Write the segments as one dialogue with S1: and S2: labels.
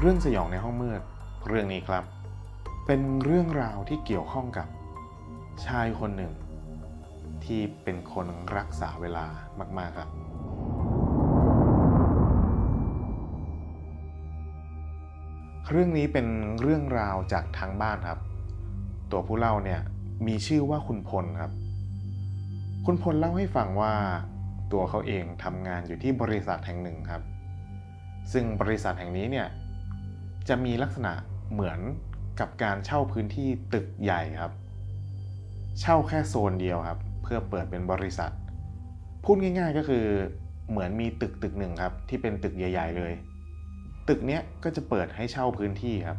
S1: เรื่องสยองในห้องมืด เรื่องนี้ครับ เป็นเรื่องราวที่เกี่ยวข้องกับ ชายคนหนึ่ง ที่เป็นคนรักษาเวลามาก ๆ ครับ เรื่องนี้เป็นเรื่องราวจากทางบ้านครับ ตัวผู้เล่าเนี่ยมีชื่อว่าคุณพลครับ คุณพลเล่าให้ฟังว่าตัวเขาเองทำงานอยู่ที่บริษัทแห่งหนึ่งครับ ซึ่งบริษัทแห่งนี้เนี่ย จะมีลักษณะเหมือนกับการเช่าพื้นที่ตึกใหญ่ครับ เช่าแค่โซนเดียวครับ เพื่อเปิดเป็นบริษัท พูดง่ายๆก็คือเหมือนมีตึกตึกหนึ่งครับ ที่เป็นตึกใหญ่ ๆ เลย ตึกเนี้ยก็จะเปิดให้เช่าพื้นที่ครับ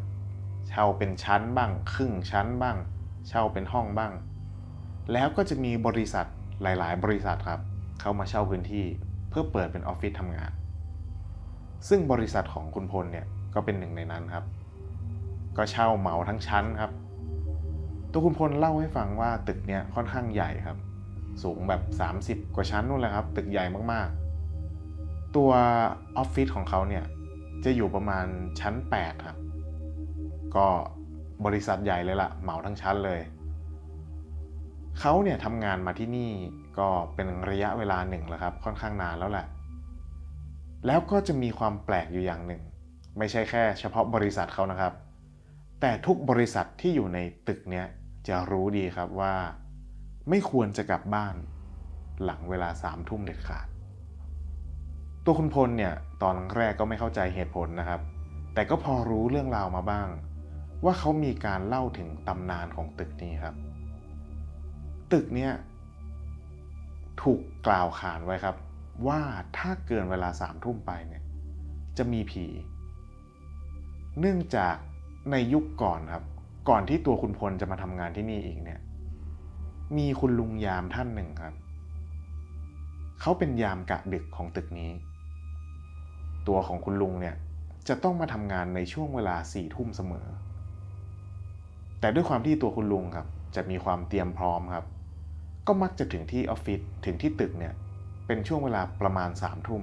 S1: เช่าเป็นชั้นบ้าง ครึ่งชั้นบ้าง เช่าเป็นห้องบ้าง แล้วก็จะมีบริษัทหลาย ๆ บริษัทครับ เข้ามาเช่าพื้นที่ เพื่อเปิดเป็นออฟฟิศทำงาน ซึ่งบริษัทของคุณพลเนี่ย ก็เป็นหนึ่งในนั้นครับ ก็เช่าเหมาทั้งชั้นครับ ตัวคุณพลเล่าให้ฟังว่าตึกเนี้ยค่อนข้างใหญ่ครับ สูงแบบ 30 กว่าชั้นนู่นแหละครับ ตึกใหญ่มากๆ ตัวออฟฟิศของเขาเนี่ยจะอยู่ประมาณชั้น 8 ครับ ก็บริษัทใหญ่เลยละ่ะ เหมาทั้งชั้นเลย เขาเนี่ยทำงานมาที่นี่ก็เป็นระยะเวลาหนึ่งแล้วครับ ค่อนข้างนานแล้วแหละ แล้วก็จะมีความแปลกอยู่อย่างหนึ่ง ไม่ใช่แค่เฉพาะบริษัทเขานะครับ แต่ทุกบริษัทที่อยู่ในตึกเนี้ยจะรู้ดีครับว่า ไม่ควรจะกลับบ้าน หลังเวลาสามทุ่มเด็ดขาด ตัวคุณพลเนี่ยตอนแรกก็ไม่เข้าใจเหตุผลนะครับ แต่ก็พอรู้เรื่องราวมาบ้าง ว่าเขามีการเล่าถึงตำนานของตึกนี้ครับ ตึกเนี่ยถูกกล่าวขานไว้ครับ ว่าถ้าเกินเวลาสามทุ่มไปเนี่ยจะมีผี เนื่องจากในยุคก่อนครับ ก่อนที่ตัวคุณพลจะมาทำงานที่นี่อีกเนี่ย มีคุณลุงยามท่านหนึ่งครับ เขาเป็นยามกะดึกของตึกนี้ ตัวของคุณลุงเนี่ยจะต้องมาทำงานในช่วงเวลาสี่ทุ่มเสมอ แต่ด้วยความที่ตัวคุณลุงครับ จะมีความเตรียมพร้อมครับ ก็มักจะถึงที่ออฟฟิศถึงที่ตึกเนี่ยเป็นช่วงเวลาประมาณสามทุ่ม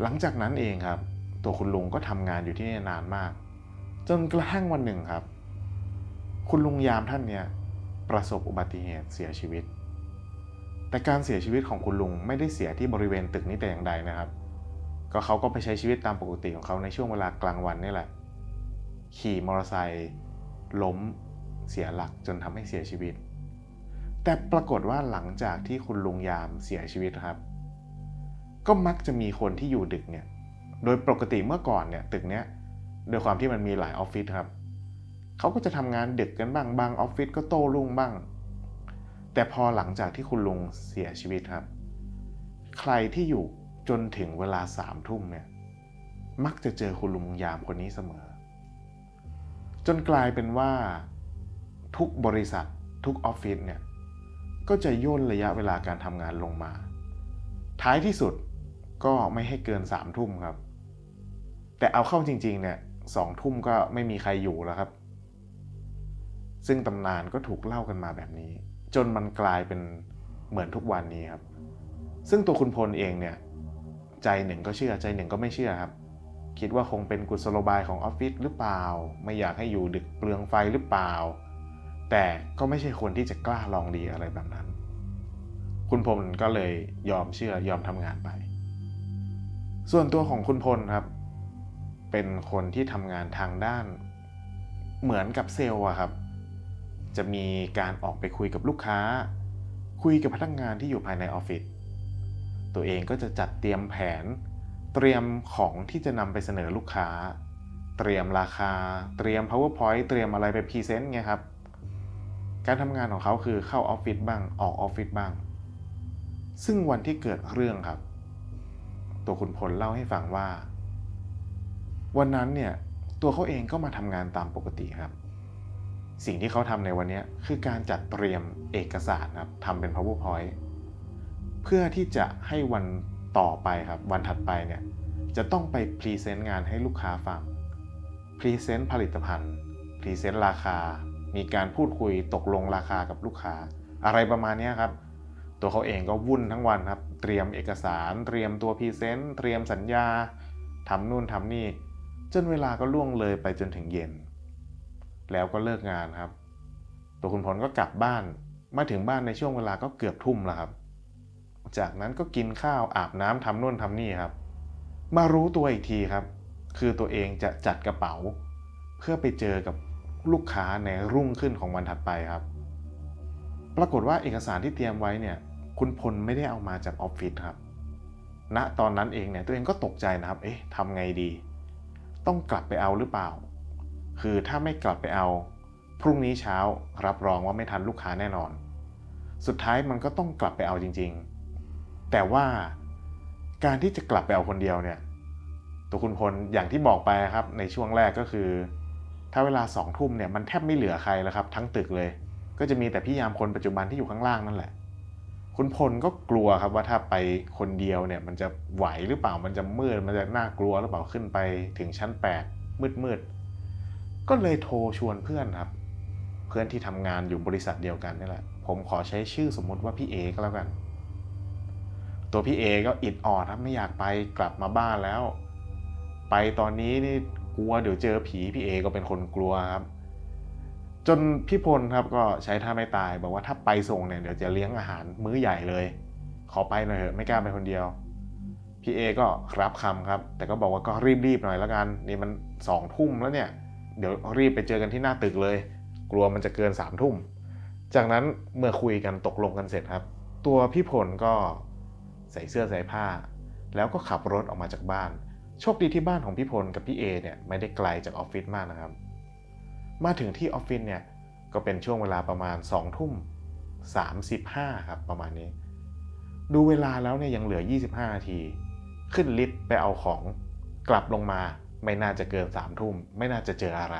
S1: หลังจากนั้นเองครับ ตัวคุณลุงก็ทำงานอยู่ที่นี่นานมาก จนกระทั่งวันหนึ่งครับ คุณลุงยามท่านเนี่ยประสบอุบัติเหตุเสียชีวิต แต่การเสียชีวิตของคุณลุงไม่ได้เสียที่บริเวณตึกนี้แต่อย่างใดนะครับ ก็เขาก็ไปใช้ชีวิตตามปกติของเขาในช่วงเวลากลางวันนี่แหละ ขี่มอเตอร์ไซค์ล้มเสียหลักจนทำให้เสียชีวิต แต่ปรากฏว่าหลังจากที่คุณลุงยามเสียชีวิตครับ ก็มักจะมีคนที่อยู่ดึกเนี่ย โดยปกติเมื่อก่อนเนี่ยตึกเนี้ยโดยความที่มันมีหลายออฟฟิศครับเขาก็จะทำงานดึกกันบ้างบางออฟฟิศก็โต้รุ่งบ้าง แต่พอหลังจากที่คุณลุงเสียชีวิตครับ ใครที่อยู่จนถึงเวลาสามทุ่มเนี่ยมักจะเจอคุณลุงยามคนนี้เสมอ จนกลายเป็นว่าทุกบริษัททุกออฟฟิศเนี่ยก็จะย่นระยะเวลาการทำงานลงมา ท้ายที่สุดก็ไม่ให้เกินสามทุ่มครับ แต่เอาเข้าจริงๆเนี่ยสองทุ่มก็ไม่มีใครอยู่แล้วครับ ซึ่งตำนานก็ถูกเล่ากันมาแบบนี้ จนมันกลายเป็นเหมือนทุกวันนี้ครับ ซึ่งตัวคุณพลเองเนี่ย ใจหนึ่งก็เชื่อใจหนึ่งก็ไม่เชื่อครับ คิดว่าคงเป็นกุศโลบายของออฟฟิศหรือเปล่า ไม่อยากให้อยู่ดึกเปลืองไฟหรือเปล่า แต่ก็ไม่ใช่คนที่จะกล้าลองดีอะไรแบบนั้น คุณพลก็เลยยอมเชื่อยอมทำงานไป ส่วนตัวของคุณพลครับ เป็นคนที่ทำงานทางด้านเหมือนกับเซลล์อะครับ จะมีการออกไปคุยกับลูกค้า คุยกับพนักงานที่อยู่ภายในออฟฟิศตัวเองก็จะจัดเตรียมแผน เตรียมของที่จะนำไปเสนอลูกค้า เตรียมราคา เตรียม powerpoint เตรียมอะไรไปพรีเซนต์ไงครับ การทำงานของเขาคือเข้าออฟฟิศบ้างออกออฟฟิศบ้าง ซึ่งวันที่เกิดเรื่องครับ ตัวคุณพลเล่าให้ฟังว่า วันนั้นเนี่ยตัวเขาเองก็มาทำงานตามปกติครับ สิ่งที่เขาทำในวันนี้คือการจัดเตรียมเอกสารครับทำเป็น powerpoint เพื่อที่จะให้วันต่อไปครับ วันถัดไปเนี่ยจะต้องไปพรีเซนต์งานให้ลูกค้าฟังพรีเซนต์ผลิตภัณฑ์พรีเซนต์ราคา มีการพูดคุยตกลงราคากับลูกค้า อะไรประมาณนี้ครับ ตัวเขาเองก็วุ่นทั้งวันครับ เตรียมเอกสาร เตรียมตัวพรีเซนต์เตรียมสัญญาทำนู่นทำนี่ จนเวลาก็ล่วงเลยไปจนถึงเย็น แล้วก็เลิกงานครับ ตัวคุณพลก็กลับบ้าน มาถึงบ้านในช่วงเวลาก็เกือบทุ่มแล้วครับ จากนั้นก็กินข้าวอาบน้ำทำนู่นทำนี่ครับ มารู้ตัวอีกทีครับ คือตัวเองจะจัดกระเป๋า เพื่อไปเจอกับลูกค้าในรุ่งขึ้นของวันถัดไปครับ ปรากฏว่าเอกสารที่เตรียมไว้เนี่ย คุณพลไม่ได้เอามาจากออฟฟิศครับ ณ ตอนนั้นเองเนี่ยตัวเองก็ตกใจนะครับ เอ๊ะทำไงดี ต้องกลับไปเอาหรือเปล่า คือถ้าไม่กลับไปเอา พรุ่งนี้เช้ารับรองว่าไม่ทันลูกค้าแน่นอน สุดท้ายมันก็ต้องกลับไปเอาจริง ๆ แต่ว่าการที่จะกลับไปเอาคนเดียวเนี่ย ตัวคุณพลอย่างที่บอกไปครับในช่วงแรกก็คือ ถ้าเวลาสองทุ่มเนี่ยมันแทบไม่เหลือใครแล้วครับ ทั้งตึกเลย ก็จะมีแต่พี่ยามคนปัจจุบันที่อยู่ข้างล่างนั่นแหละ คุณพลก็กลัวครับว่าถ้าไปคนเดียวเนี่ย มันจะไหวหรือเปล่ามันจะมืดมันจะน่ากลัวหรือเปล่าขึ้นไปถึงชั้น8มืดมืดก็เลยโทรชวนเพื่อนครับ เพื่อนที่ทำงานอยู่บริษัทเดียวกันนี่แหละ ผมขอใช้ชื่อสมมุติว่าพี่เอก็แล้วกัน ตัวพี่เอก็อิดออดครับไม่อยากไปกลับมาบ้านแล้ว ไปตอนนี้นี่กลัวเดี๋ยวเจอผีพี่เอก็เป็นคนกลัวครับ จนพี่พลครับก็ใช้ท่าไม่ตายบอกว่าถ้าไปส่งเนี่ยเดี๋ยวจะเลี้ยงอาหารมื้อใหญ่เลย ขอไปหน่อยเถอะไม่กล้าไปคนเดียวพี่เอก็รับคำครับ แต่ก็บอกว่าก็รีบๆหน่อยแล้วกัน นี่มันสองทุ่มแล้วเนี่ย เดี๋ยวรีบไปเจอกันที่หน้าตึกเลย กลัวมันจะเกินสามทุ่ม จากนั้นเมื่อคุยกันตกลงกันเสร็จครับ ตัวพี่พลก็ใส่เสื้อใส่ผ้า แล้วก็ขับรถออกมาจากบ้าน โชคดีที่บ้านของพี่พลกับพี่เอเนี่ยไม่ได้ไกลจากออฟฟิศมากนะครับ มาถึงที่ออฟฟิศเนี่ยก็เป็นช่วงเวลาประมาณ2ทุ่ม35ครับประมาณนี้ ดูเวลาแล้วเนี่ยยังเหลือ 25 นาที ขึ้นลิฟต์ไปเอาของกลับลงมาไม่น่าจะเกิน3ทุ่มไม่น่าจะเจออะไร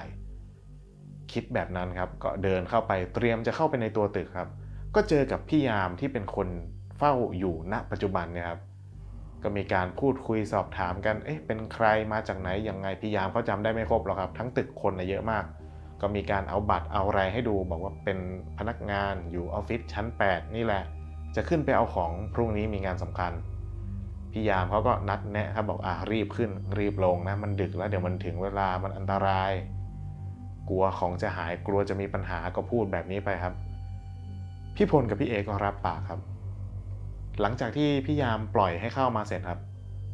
S1: คิดแบบนั้นครับก็เดินเข้าไปเตรียมจะเข้าไปในตัวตึกครับ ก็เจอกับพี่ยามที่เป็นคนเฝ้าอยู่ณปัจจุบันเนี่ยครับก็มีการพูดคุยสอบถามกัน เอ๊ะ เป็นใครมาจากไหนยังไงพี่ยามเขาจำได้ไม่ครบหรอกครับ ทั้งตึกคนนะเยอะมาก ก็มีการเอาบัตรเอาอะไรให้ดูบอกว่าเป็นพนักงานอยู่ออฟฟิศชั้น 8 นี่แหละ จะขึ้นไปเอาของพรุ่งนี้มีงานสำคัญพี่ยามเขาก็นัดแนะครับบอกอ่ารีบขึ้นรีบลงนะมันดึกแล้วเดี๋ยวมันถึงเวลามันอันตราย กลัวของจะหายกลัวจะมีปัญหาก็พูดแบบนี้ไปครับ พี่พลกับพี่เอก็รับปากครับ หลังจากที่พี่ยามปล่อยให้เข้ามาเสร็จครับ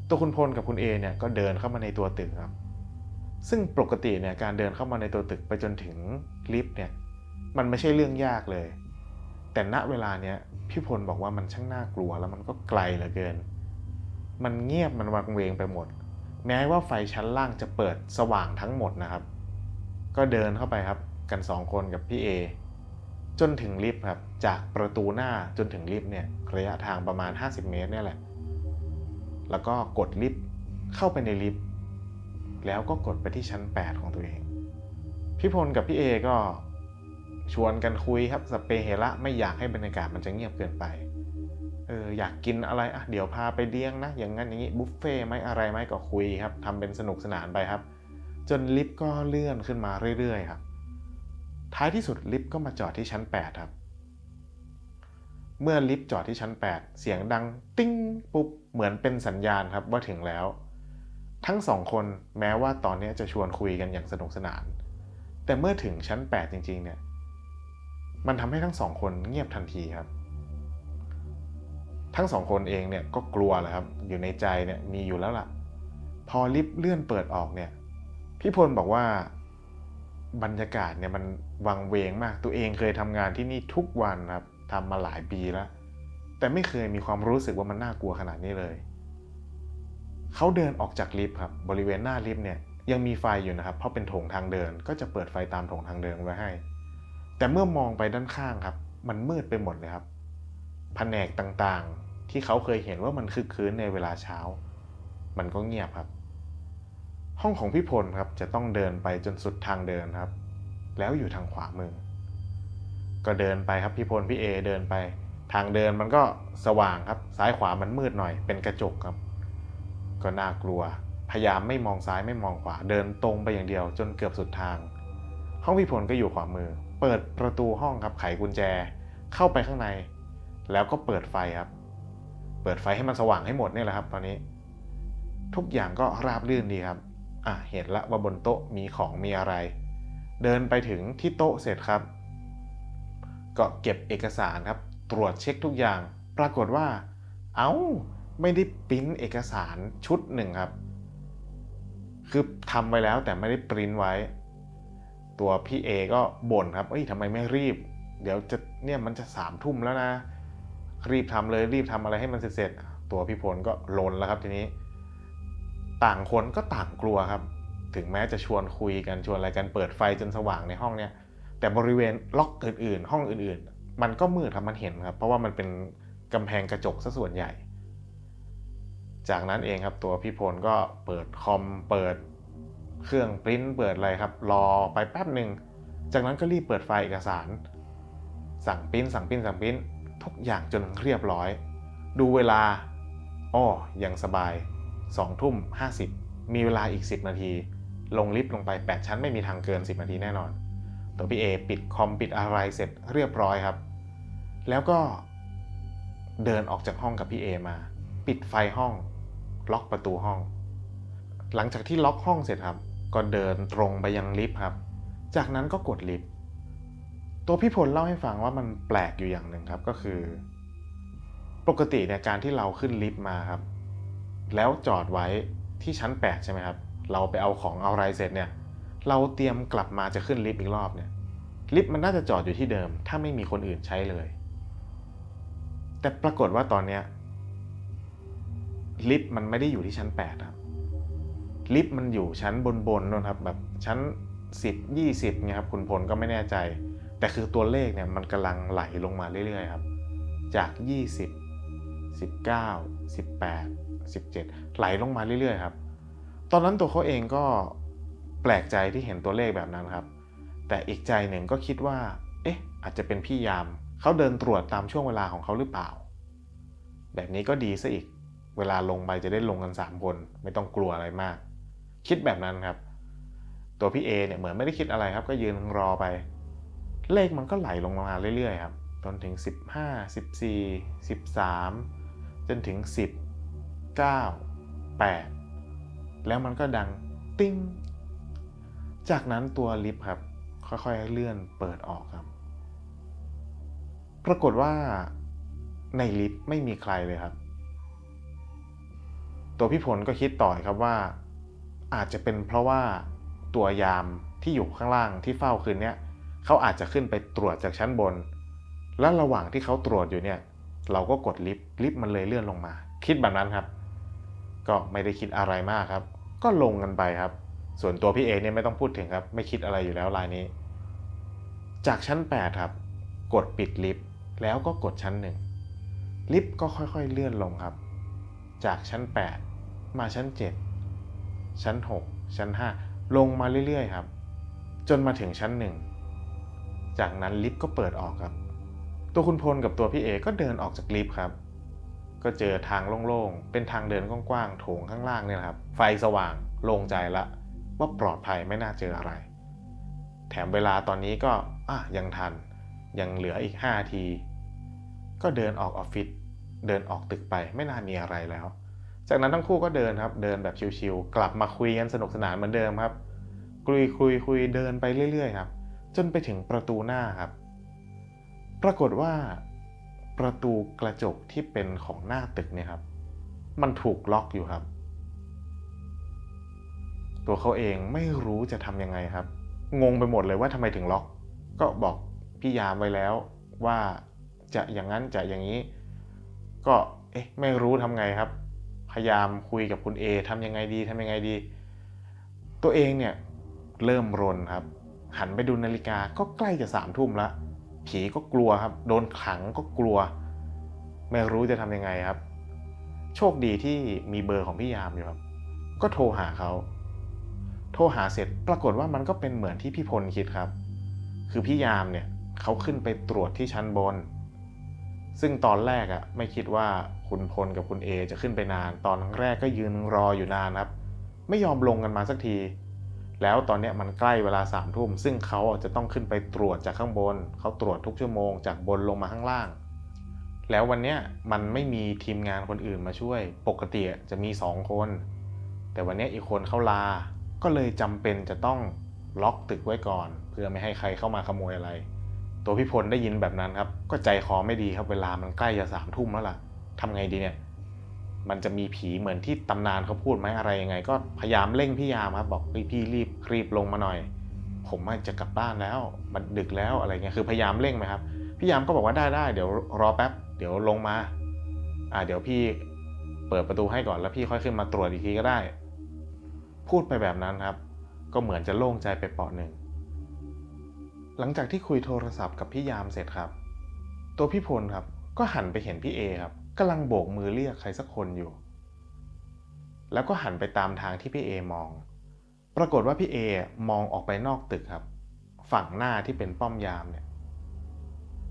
S1: ตัวคุณพลกับคุณเอเนี่ยก็เดินเข้ามาในตัวตึกครับ ซึ่งปกติเนี่ยการเดินเข้ามาในตัวตึกไปจนถึงลิฟต์เนี่ยมันไม่ใช่เรื่องยากเลย แต่ณเวลาเนี้ยพี่พลบอกว่ามันช่างน่ากลัวแล้วมันก็ไกลเหลือเกิน มันเงียบมันวังเวงไปหมด แม้ว่าไฟชั้นล่างจะเปิดสว่างทั้งหมดนะครับ ก็เดินเข้าไปครับกันสองคนกับพี่เอจนถึงลิฟต์ครับจากประตูหน้าจนถึงลิฟต์เนี่ยระยะทางประมาณ 50 เมตรเนี่ยแหละ แล้วก็กดลิฟต์เข้าไปในลิฟต์ แล้วก็กดไปที่ชั้น 8 ของตัวเอง พี่พลกับพี่เอก็ชวนกันคุยครับสเปเฮระไม่อยากให้บรรยากาศมันจะเงียบเกินไป เอออยากกินอะไรอะเดี๋ยวพาไปเลี้ยงนะ อย่างนั้นอย่างนี้บุฟเฟ่ไหมอะไรไหมก็คุยครับทำเป็นสนุกสนานไปครับ จนลิฟต์ก็เลื่อนขึ้นมาเรื่อยๆครับ ท้ายที่สุดลิฟต์ก็มาจอดที่ชั้น 8 ครับ เมื่อลิฟต์จอดที่ชั้น 8 เสียงดัง ติ้งปุ๊บเหมือนเป็นสัญญาณครับว่าถึงแล้ว ทั้งสองคนแม้ว่าตอนนี้จะชวนคุยกันอย่างสนุกสนาน แต่เมื่อถึงชั้น 8 จริง ๆ เนี่ย มันทำให้ทั้งสองคนเงียบทันทีครับ ทั้งสองคนเองเนี่ยก็กลัวแหละครับ อยู่ในใจเนี่ยมีอยู่แล้วล่ะ พอลิฟต์เลื่อนเปิดออกเนี่ย พี่พลบอกว่าบรรยากาศเนี่ยมันวังเวงมาก ตัวเองเคยทำงานที่นี่ทุกวันครับทำมาหลายปีแล้ว แต่ไม่เคยมีความรู้สึกว่ามันน่ากลัวขนาดนี้เลย เขาเดินออกจากลิฟต์ครับบริเวณหน้าลิฟต์เนี่ยยังมีไฟอยู่นะครับ เพราะเป็นโถงทางเดิน ก็จะเปิดไฟตามโถงทางเดินไว้ให้ แต่เมื่อมองไปด้านข้างครับ มันมืดไปหมดเลยครับแผนกต่างๆ ที่เขาเคยเห็นว่ามันคึกคืนในเวลาเช้า มันก็เงียบครับ ห้องของพี่พลครับจะต้องเดินไปจนสุดทางเดินครับ แล้วอยู่ทางขวามือ ก็เดินไปครับพี่พลพี่เอเดินไป ทางเดินมันก็สว่างครับ ซ้ายขวามันมืดหน่อย เป็นกระจกครับ ก็น่ากลัว พยายามไม่มองซ้ายไม่มองขวาเดินตรงไปอย่างเดียว จนเกือบสุดทาง ห้องพี่พลก็อยู่ขวามือ เปิดประตูห้องครับไขกุญแจ เข้าไปข้างใน แล้วก็เปิดไฟครับ เปิดไฟให้มันสว่างให้หมดเนี่ยแหละครับ ตอนนี้ ทุกอย่างก็ราบรื่นดีครับ อะเห็นละว่าบนโต๊ะมีของมีอะไร เดินไปถึงที่โต๊ะเสร็จครับ ก็เก็บเอกสารครับ ตรวจเช็คทุกอย่าง ปรากฏว่า เอา้า ไม่ได้ปริ้นเอกสารชุดหนึ่งครับ คือทำไว้แล้วแต่ไม่ได้ปริ้นไว้ ตัวพี่เอก็บ่นครับเอ้ยทำไมไม่รีบ เดี๋ยวจะเนี่ยมันจะสามทุ่มแล้วนะ รีบทำเลยรีบทำอะไรให้มันเสร็จๆตัวพี่พลก็ลนแล้วครับทีนี้ ต่างคนก็ต่างกลัวครับ ถึงแม้จะชวนคุยกันชวนอะไรกันเปิดไฟจนสว่างในห้องเนี่ยแต่บริเวณล็อกอื่นๆ ห้องอื่นๆ มันก็มืดครับมันเห็นครับ เพราะว่ามันเป็นกำแพงกระจกซะส่วนใหญ่ จากนั้นเองครับตัวพี่พลก็เปิดคอมเปิดเครื่องปริ้นเปิดอะไรครับ รอไปแป๊บหนึ่ง จากนั้นก็รีบเปิดไฟล์เอกสาร สั่งปริ้นสั่งปริ้นสั่งปริ้นทุกอย่างจนเรียบร้อย ดูเวลาอ้อยังสบาย2ทุ่ม50 มีเวลาอีก 10 นาที ลงลิฟต์ลงไป 8 ชั้นไม่มีทางเกิน 10 นาทีแน่นอน ตัวพี่เอปิดคอมปิดอะไรเสร็จเรียบร้อยครับ แล้วก็เดินออกจากห้องกับพี่เอมา ปิดไฟห้อง ล็อกประตูห้อง หลังจากที่ล็อกห้องเสร็จครับ ก็เดินตรงไปยังลิฟต์ครับ จากนั้นก็กดลิฟต์ตัวพี่พลเล่าให้ฟังว่ามันแปลกอยู่อย่างหนึ่งครับก็คือ ปกติเนี่ยการที่เราขึ้นลิฟต์มาครับ แล้วจอดไว้ที่ชั้น 8 ใช่ไหมครับ เราไปเอาของเอาอะไรเสร็จเนี่ย เราเตรียมกลับมาจะขึ้นลิฟต์อีกรอบเนี่ยลิฟต์มันน่าจะจอดอยู่ที่เดิม ถ้าไม่มีคนอื่นใช้เลย แต่ปรากฏว่าตอนเนี้ย ลิฟต์มันไม่ได้อยู่ที่ชั้น8ครับลิฟต์มันอยู่ชั้นบนๆนู่นครับแบบชั้น 10 20เนี่ยครับคุณพลก็ไม่แน่ใจ แต่คือตัวเลขเนี่ยมันกำลังไหลลงมาเรื่อยๆครับจาก 20 19 18 17 ไหลลงมาเรื่อยๆครับตอนนั้นตัวเขาเองก็แปลกใจที่เห็นตัวเลขแบบนั้นครับ แต่อีกใจหนึ่งก็คิดว่า เอ๊ะ อาจจะเป็นพี่ยาม เขาเดินตรวจตามช่วงเวลาของเขาหรือเปล่า แบบนี้ก็ดีซะอีก เวลาลงไปจะได้ลงกัน 3 คน ไม่ต้องกลัวอะไรมาก คิดแบบนั้นครับ ตัวพี่เอเนี่ยเหมือนไม่ได้คิดอะไรครับ ก็ยืนรอไป เลขมันก็ไหลลงมาเรื่อยๆครับจนถึง 15 14 13 จนถึง 10 9 8 แล้วมันก็ดังติ้ง จากนั้นตัวลิฟต์ครับ ค่อยๆเลื่อนเปิดออกครับ ปรากฏว่าในลิฟต์ไม่มีใครเลยครับ ตัวพี่พลก็คิดต่อครับว่า อาจจะเป็นเพราะว่าตัวยามที่อยู่ข้างล่างที่เฝ้าคืนนี้เขาอาจจะขึ้นไปตรวจจากชั้นบน และระหว่างที่เขาตรวจอยู่เนี่ย เราก็กดลิฟต์ลิฟต์มันเลยเลื่อนลงมา คิดแบบนั้นครับ ก็ไม่ได้คิดอะไรมากครับ ก็ลงกันไปครับ ส่วนตัวพี่เอเนี่ยไม่ต้องพูดถึงครับ ไม่คิดอะไรอยู่แล้วรายนี้ จากชั้น 8 ครับ กดปิดลิฟต์แล้วก็กดชั้น1ลิฟต์ก็ค่อยๆเลื่อนลงครับ จากชั้น 8 มาชั้น 7 ชั้น 6 ชั้น 5 ลงมาเรื่อยๆครับ จนมาถึงชั้น1จากนั้นลิฟต์ก็เปิดออกครับ ตัวคุณพลกับตัวพี่เอก็เดินออกจากลิฟต์ครับ ก็เจอทางโล่งๆ เป็นทางเดินกว้างๆ โถงข้างล่างเนี่ยครับ ไฟสว่าง โล่งใจละ ว่าปลอดภัยไม่น่าเจออะไร แถมเวลาตอนนี้ก็อะยังทัน ยังเหลืออีก5ที ก็เดินออกออฟฟิศ เดินออกตึกไปไม่น่ามีอะไรแล้ว จากนั้นทั้งคู่ก็เดินครับ เดินแบบชิวๆกลับมาคุยกันสนุกสนานเหมือนเดิมครับ คุยคุยคุยเดินไปเรื่อยๆครับ จนไปถึงประตูหน้าครับ ปรากฏว่าประตูกระจกที่เป็นของหน้าตึกเนี่ยครับ มันถูกล็อกอยู่ครับ ตัวเขาเองไม่รู้จะทำยังไงครับ งงไปหมดเลยว่าทำไมถึงล็อก ก็บอกพี่ยามไว้แล้วว่าจะอย่างนั้นจะอย่างนี้ ก็เอ๊ะไม่รู้ทำไงครับ พยายามคุยกับคุณเอทำยังไงดีทำยังไงดี ตัวเองเนี่ยเริ่มรนครับ หันไปดูนาฬิกาก็ใกล้จะสามทุ่มละผีก็กลัวครับ โดนขังก็กลัว ไม่รู้จะทำยังไงครับ โชคดีที่มีเบอร์ของพี่ยามอยู่ครับ ก็โทรหาเขา โทรหาเสร็จปรากฏว่ามันก็เป็นเหมือนที่พี่พลคิดครับ คือพี่ยามเนี่ยเขาขึ้นไปตรวจที่ชั้นบน ซึ่งตอนแรกอะ่ะไม่คิดว่า คุณพลกับคุณเอจะขึ้นไปนาน ตอนแรกก็ยืนรออยู่นานครับ ไม่ยอมลงกันมาสักที แล้วตอนเนี้ยมันใกล้เวลาสามทุ่ม ซึ่งเขาจะต้องขึ้นไปตรวจจากข้างบน เขาตรวจทุกชั่วโมงจากบนลงมาข้างล่าง แล้ววันเนี้ยมันไม่มีทีมงานคนอื่นมาช่วย ปกติจะมีสองคน แต่วันเนี้ยอีกคนเขาลา ก็เลยจำเป็นจะต้องล็อกตึกไว้ก่อน เพื่อไม่ให้ใครเข้ามาขโมยอะไร ตัวพี่พลได้ยินแบบนั้นครับ ก็ใจคอไม่ดีครับเวลามันใกล้จะสามทุ่มแล้วล่ะ ทำไงดีเนี่ย มันจะมีผีเหมือนที่ตำนานเขาพูดไหมอะไรยังไง ก็พยายามเร่งพี่ยามครับบอกเฮ้ยพี่รีบรีบลงมาหน่อย ผมว่าจะกลับบ้านแล้ว มันดึกแล้วอะไรเงี้ยคือพยายามเร่งไหมครับพี่ยามก็บอกว่าได้ได้เดี๋ยวรอแป๊บ เดี๋ยวลงมา อ่าเดี๋ยวพี่เปิดประตูให้ก่อนแล้วพี่ค่อยขึ้นมาตรวจอีกทีก็ได้ พูดไปแบบนั้นครับ ก็เหมือนจะโล่งใจไปเปาะหนึ่ง หลังจากที่คุยโทรศัพท์กับพี่ยามเสร็จครับ ตัวพี่พลครับ ก็หันไปเห็นพี่เอครับ กำลังโบกมือเรียกใครสักคนอยู่ แล้วก็หันไปตามทางที่พี่เอมอง ปรากฏว่าพี่เอมองออกไปนอกตึกครับ ฝั่งหน้าที่เป็นป้อมยามเนี่ย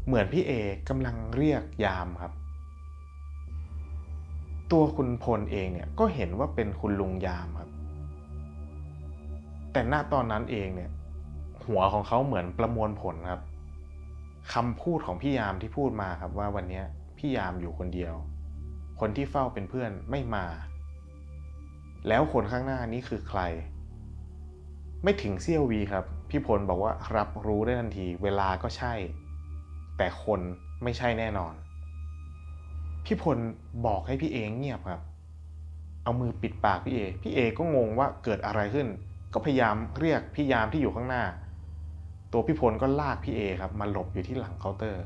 S1: เหมือนพี่เอกำลังเรียกยามครับ ตัวคุณพลเองเนี่ยก็เห็นว่าเป็นคุณลุงยามครับ แต่ณตอนนั้นเองเนี่ย หัวของเขาเหมือนประมวลผลครับคำพูดของพี่ยามที่พูดมาครับว่าวันนี้ พี่ยามอยู่คนเดียว คนที่เฝ้าเป็นเพื่อนไม่มา แล้วคนข้างหน้านี้คือใคร ไม่ถึงเสี้ยววีครับ พี่พลบอกว่ารับรู้ได้ทันที เวลาก็ใช่ แต่คนไม่ใช่แน่นอน พี่พลบอกให้พี่เอเงียบครับ เอามือปิดปากพี่เอ พี่เอก็งงว่าเกิดอะไรขึ้น ก็พยายามเรียกพี่ยามที่อยู่ข้างหน้า ตัวพี่พลก็ลากพี่เอครับมาหลบอยู่ที่หลังเคาน์เตอร์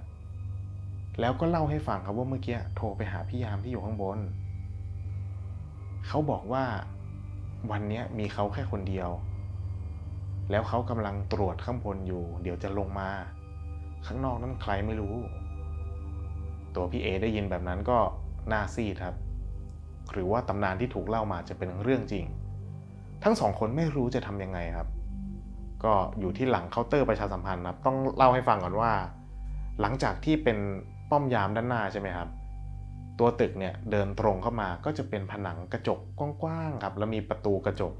S1: แล้วก็เล่าให้ฟังครับว่าเมื่อกี้โทรไปหาพี่ยามที่อยู่ข้างบน เขาบอกว่าวันนี้มีเขาแค่คนเดียว แล้วเขากำลังตรวจข้างบนอยู่ เดี๋ยวจะลงมา ข้างนอกนั้นใครไม่รู้ ตัวพี่เอได้ยินแบบนั้นก็หน้าซีดครับ หรือว่าตำนานที่ถูกเล่ามาจะเป็นเรื่องจริง ทั้งสองคนไม่รู้จะทำยังไงครับ ก็อยู่ที่หลังเคาน์เตอร์ประชาสัมพันธ์ครับ ต้องเล่าให้ฟังก่อนว่า หลังจากที่เป็น ป้อมยามด้านหน้าใช่ไหมครับ ตัวตึกเนี่ยเดินตรงเข้ามาก็จะเป็นผนังกระจกกว้างๆครับแล้วมีประตูกระจก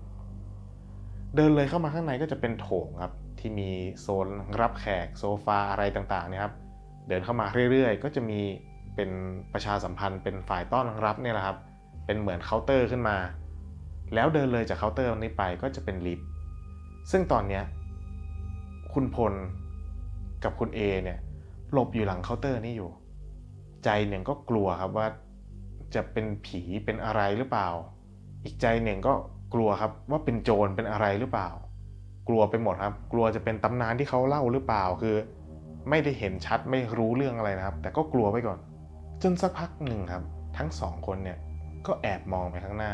S1: เดินเลยเข้ามาข้างในก็จะเป็นโถงครับที่มีโซนรับแขกโซฟาอะไรต่างๆเนี่ยครับเดินเข้ามาเรื่อยๆ ก็จะมีเป็นประชาสัมพันธ์เป็นฝ่ายต้อนรับเนี่ยแหละครับ เป็นเหมือนเคาน์เตอร์ขึ้นมา แล้วเดินเลยจากเคาน์เตอร์นี้ไปก็จะเป็นลิฟต์ซึ่งตอนเนี้ยคุณพลกับคุณเอเนี่ยหลบอยู่หลังเคาน์เตอร์นี่อยู่ ใจหนึ่งก็กลัวครับว่าจะเป็นผีเป็นอะไรหรือเปล่า อีกใจหนึ่งก็กลัวครับว่าเป็นโจรเป็นอะไรหรือเปล่า กลัวไปหมดครับ กลัวจะเป็นตำนานที่เขาเล่าหรือเปล่าคือ ไม่ได้เห็นชัดไม่รู้เรื่องอะไรนะครับ แต่ก็กลัวไปก่อน จนสักพักหนึ่งครับ ทั้งสองคนเนี่ยก็แอบมองไปข้างหน้า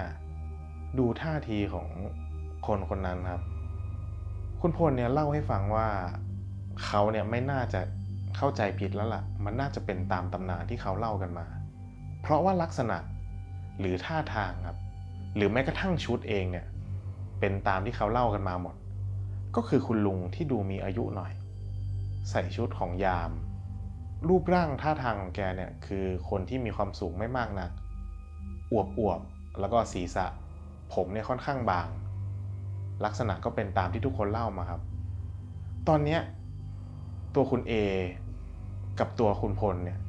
S1: ดูท่าทีของคนคนนั้นครับ คุณพลเนี่ยเล่าให้ฟังว่าเขาเนี่ยไม่น่าจะ เข้าใจผิดแล้วล่ะ มันน่าจะเป็นตามตำนานที่เขาเล่ากันมา เพราะว่าลักษณะหรือท่าทางครับ หรือแม้กระทั่งชุดเองเนี่ย เป็นตามที่เขาเล่ากันมาหมด ก็คือคุณลุงที่ดูมีอายุหน่อย ใส่ชุดของยาม รูปร่างท่าทางของแกเนี่ยคือคนที่มีความสูงไม่มากนัก อวบอวบๆแล้วก็ศีรษะ ผมเนี่ยค่อนข้างบาง ลักษณะก็เป็นตามที่ทุกคนเล่ามาครับ ตอนเนี้ย ตัวคุณเอกับตัวคุณพลเนี่ย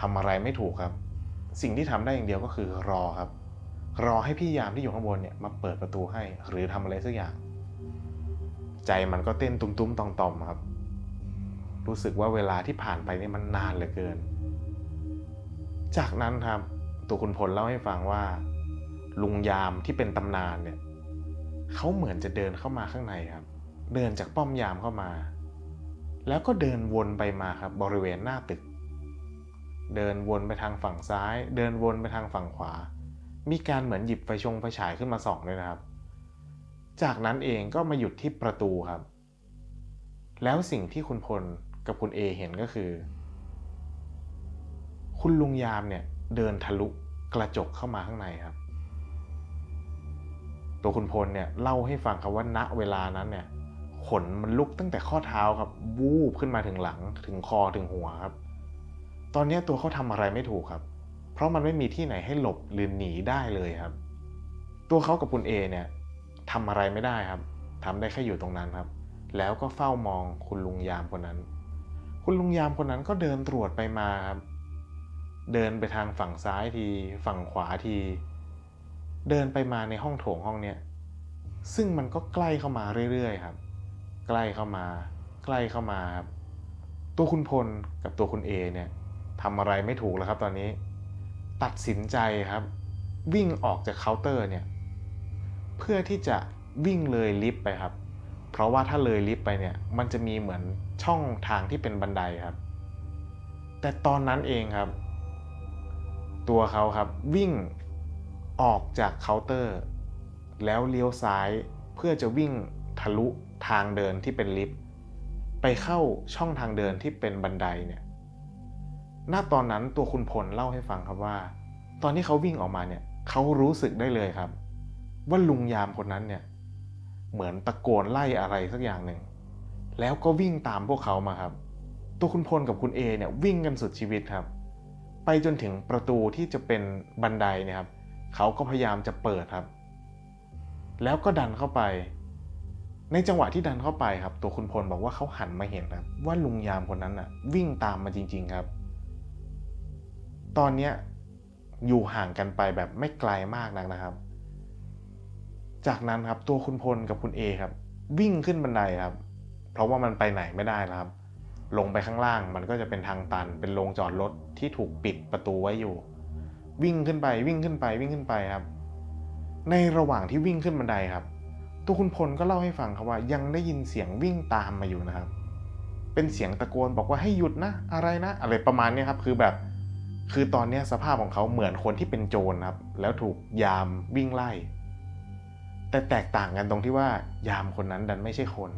S1: ทำอะไรไม่ถูกครับ สิ่งที่ทำได้อย่างเดียวก็คือรอครับ รอให้พี่ยามที่อยู่ข้างบนเนี่ยมาเปิดประตูให้หรือทำอะไรสักอย่าง ใจมันก็เต้นตุ้มๆตอมๆครับ รู้สึกว่าเวลาที่ผ่านไปเนี่ยมันนานเหลือเกิน จากนั้นครับตัวคุณพลเล่าให้ฟังว่า ลุงยามที่เป็นตำนานเนี่ยเขาเหมือนจะเดินเข้ามาข้างในครับ เดินจากป้อมยามเข้ามา แล้วก็เดินวนไปมาครับบริเวณหน้าตึก เดินวนไปทางฝั่งซ้าย เดินวนไปทางฝั่งขวา มีการเหมือนหยิบไฟชงไฟฉายขึ้นมาส่องด้วยนะครับ จากนั้นเองก็มาหยุดที่ประตูครับ แล้วสิ่งที่คุณพลกับคุณเอเห็นก็คือ คุณลุงยามเนี่ยเดินทะลุกระจกเข้ามาข้างในครับ ตัวคุณพลเนี่ยเล่าให้ฟังครับว่าณเวลานั้นเนี่ย ขนมันลุกตั้งแต่ข้อเท้าครับวูบขึ้นมาถึงหลัง ถึงคอถึงหัวครับ ตอนนี้ตัวเขาทำอะไรไม่ถูกครับ เพราะมันไม่มีที่ไหนให้หลบหรือหนีได้เลยครับ ตัวเขากับคุณเอเนี่ยทำอะไรไม่ได้ครับทำได้แค่อยู่ตรงนั้นครับ แล้วก็เฝ้ามองคุณลุงยามคนนั้น คุณลุงยามคนนั้นก็เดินตรวจไปมาครับเดินไปทางฝั่งซ้ายที ฝั่งขวาที เดินไปมาในห้องโถงห้องเนี้ยซึ่งมันก็ใกล้เข้ามาเรื่อยๆครับ ใกล้เข้ามา ใกล้เข้ามาครับตัวคุณพลกับตัวคุณเอเนี่ยทำอะไรไม่ถูกแล้วครับตอนนี้ ตัดสินใจครับ วิ่งออกจากเคาน์เตอร์เนี่ยเพื่อที่จะวิ่งเลยลิฟต์ไปครับ เพราะว่าถ้าเลยลิฟต์ไปเนี่ยมันจะมีเหมือนช่องทางที่เป็นบันไดครับ แต่ตอนนั้นเองครับ ตัวเขาครับวิ่งออกจากเคาน์เตอร์ แล้วเลี้ยวซ้ายเพื่อจะวิ่งทะลุ ทางเดินที่เป็นลิฟต์ไปเข้าช่องทางเดินที่เป็นบันไดเนี่ย ณ ตอนนั้นตัวคุณพลเล่าให้ฟังครับว่า ตอนที่เขาวิ่งออกมาเนี่ยเขารู้สึกได้เลยครับ ว่าลุงยามคนนั้นเนี่ย เหมือนตะโกนไล่อะไรสักอย่างหนึ่ง แล้วก็วิ่งตามพวกเขามาครับ ตัวคุณพลกับคุณเอเนี่ยวิ่งกันสุดชีวิตครับ ไปจนถึงประตูที่จะเป็นบันไดเนี่ยครับ เขาก็พยายามจะเปิดครับ แล้วก็ดันเข้าไป ในจังหวะที่ดันเข้าไปครับ ตัวคุณพลบอกว่าเขาหันมาเห็นครับว่าลุงยามคนนั้นน่ะ วิ่งตามมาจริง ๆครับ ตอนเนี้ยอยู่ห่างกันไปแบบไม่ไกลมากนักนะครับ จากนั้นครับตัวคุณพลกับคุณเอครับ วิ่งขึ้นบันไดครับ เพราะว่ามันไปไหนไม่ได้แล้วครับ ลงไปข้างล่างมันก็จะเป็นทางตัน เป็นโรงจอดรถที่ถูกปิดประตูไว้อยู่ วิ่งขึ้นไปวิ่งขึ้นไปวิ่งขึ้นไปครับ ในระหว่างที่วิ่งขึ้นบันไดครับ ตัวคุณพลก็เล่าให้ฟังครับว่ายังได้ยินเสียงวิ่งตามมาอยู่นะครับ เป็นเสียงตะโกนบอกว่าให้หยุดนะอะไรนะ อะไรประมาณนี้ครับคือแบบ คือตอนนี้สภาพของเขาเหมือนคนที่เป็นโจรครับ แล้วถูกยามวิ่งไล่ แต่แตกต่างกันตรงที่ว่ายามคนนั้นดันไม่ใช่คน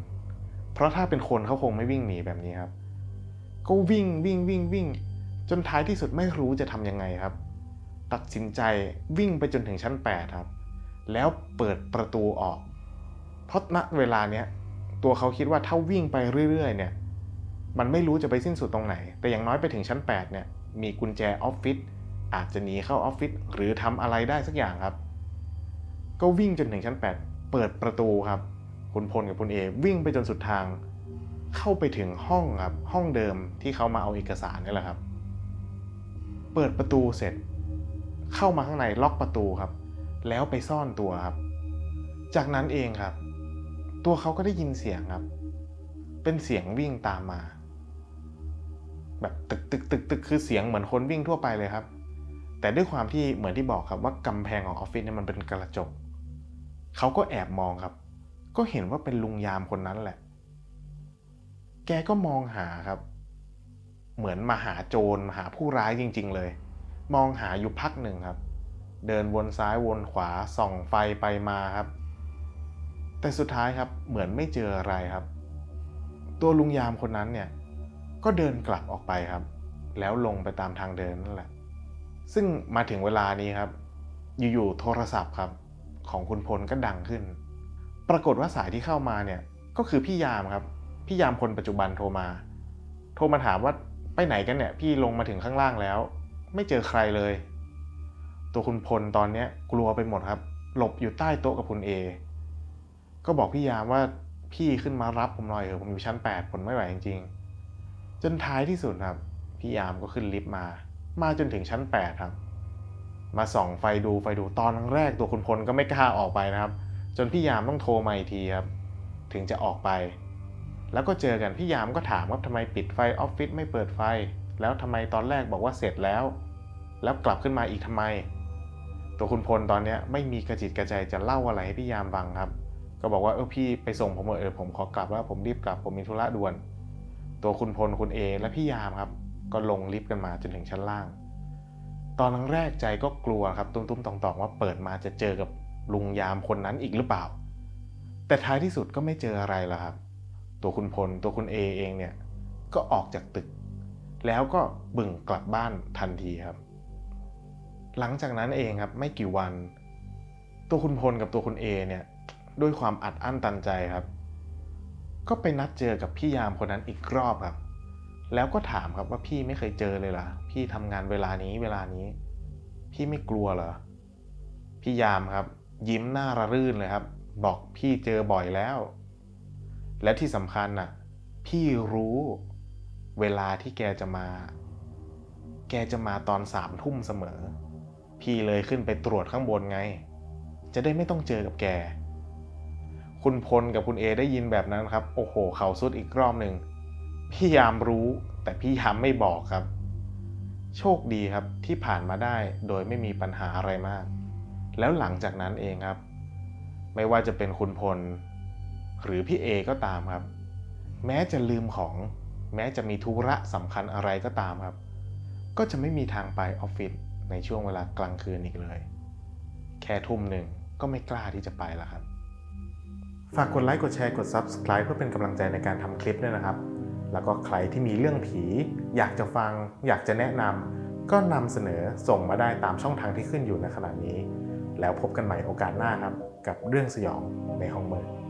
S1: เพราะถ้าเป็นคนเขาคงไม่วิ่งหนีแบบนี้ครับ ก็วิ่งวิ่งวิ่งวิ่ง จนท้ายที่สุดไม่รู้จะทำยังไงครับ ตัดสินใจวิ่งไปจนถึงชั้น 8 ครับ แล้วเปิดประตูออก เพราะณเวลาเนี้ยตัวเขาคิดว่าถ้าวิ่งไปเรื่อย ๆ เนี่ย มันไม่รู้จะไปสิ้นสุดตรงไหน แต่อย่างน้อยไปถึงชั้น 8 เนี่ย มีกุญแจออฟฟิศอาจจะหนีเข้าออฟฟิศหรือทำอะไรได้สักอย่างครับ ก็วิ่งจนถึงชั้น 8 เปิดประตูครับคุณพลกับคุณเอวิ่งไปจนสุดทาง เข้าไปถึงห้องครับ ห้องเดิมที่เขามาเอาเอกสารนี่แหละครับ เปิดประตูเสร็จ เข้ามาข้างในล็อกประตูครับ แล้วไปซ่อนตัวครับ จากนั้นเองครับ ตัวเขาก็ได้ยินเสียงครับ เป็นเสียงวิ่งตามมา แบบตึกตึกตึกตึกคือเสียงเหมือนคนวิ่งทั่วไปเลยครับ แต่ด้วยความที่เหมือนที่บอกครับว่ากำแพงของออฟฟิศเนี่ยมันเป็นกระจกเขาก็แอบมองครับ ก็เห็นว่าเป็นลุงยามคนนั้นแหละ แกก็มองหาครับ เหมือนมาหาโจรมาหาผู้ร้ายจริง ๆ เลย มองหาอยู่พักหนึ่งครับ เดินวนซ้ายวนขวาส่องไฟไปมาครับ แต่สุดท้ายครับเหมือนไม่เจออะไรครับ ตัวลุงยามคนนั้นเนี่ยก็เดินกลับออกไปครับ แล้วลงไปตามทางเดินนั่นแหละ ซึ่งมาถึงเวลานี้ครับ อยู่ๆโทรศัพท์ครับของคุณพลก็ดังขึ้น ปรากฏว่าสายที่เข้ามาเนี่ยก็คือพี่ยามครับ พี่ยามคนปัจจุบันโทรมา โทรมาถามว่าไปไหนกันเนี่ย พี่ลงมาถึงข้างล่างแล้ว ไม่เจอใครเลย ตัวคุณพลตอนเนี้ยกลัวไปหมดครับ หลบอยู่ใต้โต๊ะกับคุณเอ ก็บอกพี่ยามว่าพี่ขึ้นมารับผมหน่อยเถอะผมอยู่ชั้น8ผมไม่ไหวจริงๆ จนท้ายที่สุดครับ พี่ยามก็ขึ้นลิฟต์มา มาจนถึงชั้น8ครับ มาส่องไฟดูไฟดูตอนแรกตัวคุณพลก็ไม่กล้าออกไปนะครับ จนพี่ยามต้องโทรมาอีกทีครับ ถึงจะออกไป แล้วก็เจอกันพี่ยามก็ถามว่าทำไมปิดไฟออฟฟิศไม่เปิดไฟ แล้วทำไมตอนแรกบอกว่าเสร็จแล้ว แล้วกลับขึ้นมาอีกทำไม ตัวคุณพลตอนนี้ไม่มีกระจิตกระใจจะเล่าอะไรให้พี่ยามฟังครับ ก็บอกว่าเออพี่ไปส่งผมเอะเออผมขอกลับแล้วผมรีบกลับผมมีธุระด่วน ตัวคุณพลคุณเอและพี่ยามครับ ก็ลงลิฟต์กันมาจนถึงชั้นล่าง ตอนแรกใจก็กลัวครับตุ้มๆต่อมๆว่าเปิดมาจะเจอกับลุงยามคนนั้นอีกหรือเปล่า แต่ท้ายที่สุดก็ไม่เจออะไรแล้วครับ ตัวคุณพลตัวคุณเอเองเนี่ยก็ออกจากตึก แล้วก็บึ่งกลับบ้านทันทีครับ หลังจากนั้นเองครับไม่กี่วัน ตัวคุณพลกับตัวคุณเอเนี่ย ด้วยความอัดอั้นตันใจครับ ก็ไปนัดเจอกับพี่ยามคนนั้นอีกรอบครับ แล้วก็ถามครับว่าพี่ไม่เคยเจอเลยล่ะพี่ทำงานเวลานี้เวลานี้ พี่ไม่กลัวเหรอพี่ยามครับ ยิ้มหน้าระรื่นเลยครับ บอกพี่เจอบ่อยแล้ว และที่สำคัญน่ะ พี่รู้เวลาที่แกจะมา แกจะมาตอนสามทุ่มเสมอ พี่เลยขึ้นไปตรวจข้างบนไง จะได้ไม่ต้องเจอกับแก คุณพลกับคุณเอได้ยินแบบนั้นครับ โอ้โห เขาสุดอีกรอบหนึ่งพี่ยามรู้แต่พี่ยามไม่บอกครับ โชคดีครับที่ผ่านมาได้โดยไม่มีปัญหาอะไรมาก แล้วหลังจากนั้นเองครับ ไม่ว่าจะเป็นคุณพล หรือพี่เอก็ตามครับ แม้จะลืมของ แม้จะมีธุระสำคัญอะไรก็ตามครับ ก็จะไม่มีทางไปออฟฟิศในช่วงเวลากลางคืนอีกเลย แค่ทุ่มหนึ่งก็ไม่กล้าที่จะไปแล้วครับ ฝากกดไลค์กดแชร์กด Subscribe เพื่อเป็นกำลังใจในการทำคลิปด้วยนะครับ แล้วก็ใครที่มีเรื่องผี อยากจะฟัง อยากจะแนะนำก็นำเสนอส่งมาได้ตามช่องทางที่ขึ้นอยู่ในขณะนี้ แล้วพบกันใหม่โอกาสหน้าครับ กับเรื่องสยองในห้องมืด